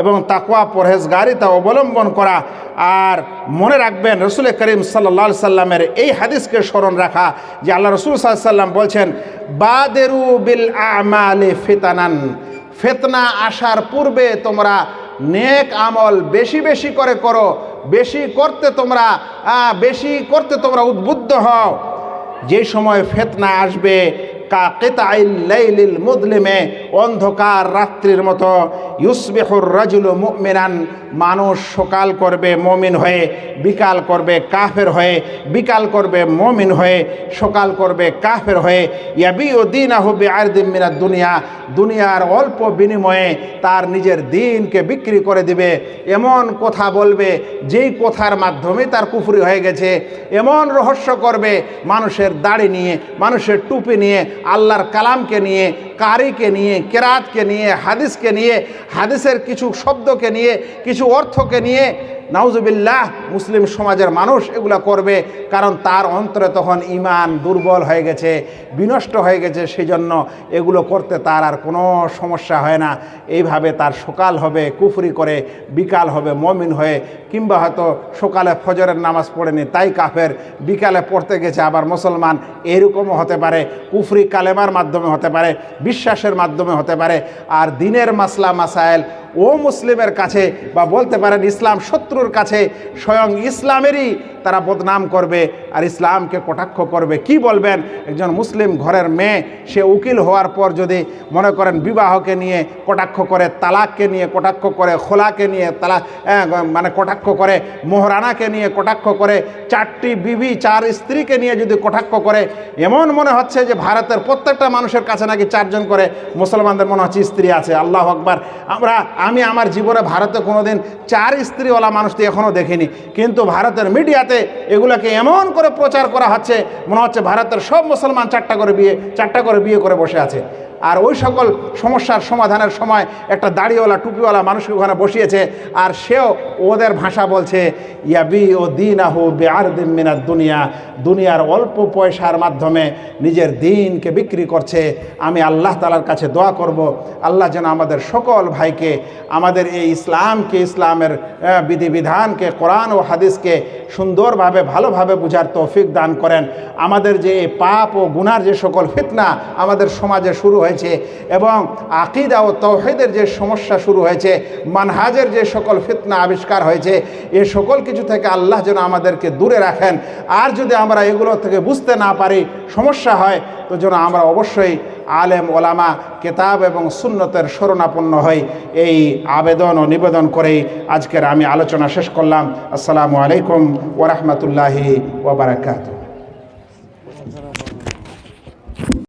এবং তাকুয়া পরহেজগারিতা অবলম্বন করা। আর মনে রাখবেন রসুল করিম সাল্লা সাল্লামের এই হাদিসকে স্মরণ রাখা যে আল্লাহ রসুল সাল্লাম বলছেন, বাদেরু বিল আমালে ফেতানান। ফেতনা আসার পূর্বে তোমরা নেক আমল বেশি বেশি করে করো, বেশি করতে তোমরা বেশি করতে তোমরা উদ্বুদ্ধ হও। যে সময় ফেতনা আসবে, কা কেতাইল লাইলিল মুদলিমে, অন্ধকার রাত্রির মতো ইউসবিহুর রাজুল মুমিনান, মানুষ সকাল করবে মমিন হয়ে, বিকাল করবে কাফের হয়ে, বিকাল করবে মমিন হয়ে, সকাল করবে কাফের হয়ে। ইয়াবি ও দিন আহবে আর দিন দুনিয়া, দুনিয়ার অল্প বিনিময়ে তার নিজের দিনকে বিক্রি করে দিবে। এমন কথা বলবে, যেই কথার মাধ্যমে তার কুফরি হয়ে গেছে। এমন রহস্য করবে, মানুষের দাড়ি নিয়ে, মানুষের টুপি নিয়ে, আল্লাহর কালামকে নিয়ে, কারিকে নিয়ে, কেরাতকে নিয়ে, হাদিসকে নিয়ে হাদিসের কিছু শব্দকে নিয়ে, কিছু অর্থকে নিয়ে নাউজুবিল্লাহ, মুসলিম সমাজের মানুষ এগুলা করবে কারণ তার অন্তরে তখন ইমান দুর্বল হয়ে গেছে, বিনষ্ট হয়ে গেছে সেই জন্য এগুলো করতে তার আর কোনো সমস্যা হয় না। এইভাবে তার সকাল হবে, কুফরি করে, বিকাল হবে, মমিন হয়ে, কিংবা হয়তো সকালে ফজরের নামাজ পড়েনি, তাই কাফের বিকালে পড়তে গেছে, আবার মুসলমান এরকমও হতে পারে, কুফরি কালেমার মাধ্যমে হতে পারে, বিশ্বাসের মাধ্যমে হতে পারে, আর দিনের মাসলা Exile ও মুসলিমের কাছে বা বলতে পারেন ইসলাম শত্রুর কাছে স্বয়ং ইসলামেরই তারা বদনাম করবে আর ইসলামকে কটাক্ষ করবে। কি বলবেন? একজন মুসলিম ঘরের মেয়ে সে উকিল হওয়ার পর যদি মনে করেন বিবাহকে নিয়ে কটাক্ষ করে তালাককে নিয়ে কটাক্ষ করে খোলাকে নিয়ে আহ, মানে কটাক্ষ করে মোহরানাকে নিয়ে কটাক্ষ করে চারটি বিবি চার স্ত্রীকে নিয়ে যদি কটাক্ষ করে এমন মনে হচ্ছে যে ভারতের প্রত্যেকটা মানুষের কাছে নাকি চারজন করে মুসলমানদের মনে হচ্ছে স্ত্রী আছে। আল্লাহ আকবার। আমরা আমি আমার জীবনে ভারতে কোনোদিন চার স্ত্রীওয়ালা মানুষটি এখনও দেখিনি। কিন্তু ভারতের মিডিয়াতে এগুলোকে এমন করে প্রচার করা হচ্ছে, মনে হচ্ছে ভারতের সব মুসলমান চারটা করে বিয়ে, চারটা করে বিয়ে করে বসে আছে। আর ওই সকল সমস্যার সমাধানের সময় একটা দাড়িওয়ালা, টুপিওয়ালা মানুষকে ওখানে বসিয়েছে আর সেও ওদের ভাষা বলছে, ইয়াবি ও দিন আহু বেআর মিনার দুনিয়া। দুনিয়ার অল্প পয়সার মাধ্যমে নিজের দিনকে বিক্রি করছে। আমি আল্লাহ তালার কাছে দোয়া করব, আল্লাহ যেন আমাদের সকল ভাইকে, আমাদের এই ইসলামকে, ইসলামের বিধিবিধানকে, কোরআন ও হাদিসকে সুন্দরভাবে, ভালোভাবে বুঝার তৌফিক দান করেন। আমাদের যে পাপ ও গুনার যে সকল ফিতনা আমাদের সমাজে শুরু হয়েছে এবং আকিদা ও তৌহিদের যে সমস্যা শুরু হয়েছে, মানহাজের যে সকল ফিতনা আবিষ্কার হয়েছে, এ সকল কিছু থেকে আল্লাহ যেন আমাদেরকে দূরে রাখেন। আর যদি আমরা এগুলো থেকে বুঝতে না পারি, সমস্যা হয়, তো যেন আমরা অবশ্যই আলেম, ওলামা, কেতাব এবং সুন্নতের শরণাপন্ন হই। এই আবেদন ও নিবেদন করেই আজকের আমি আলোচনা শেষ করলাম। আসসালামু আলাইকুম ওরহমতুল্লাহি ওবরাকাতু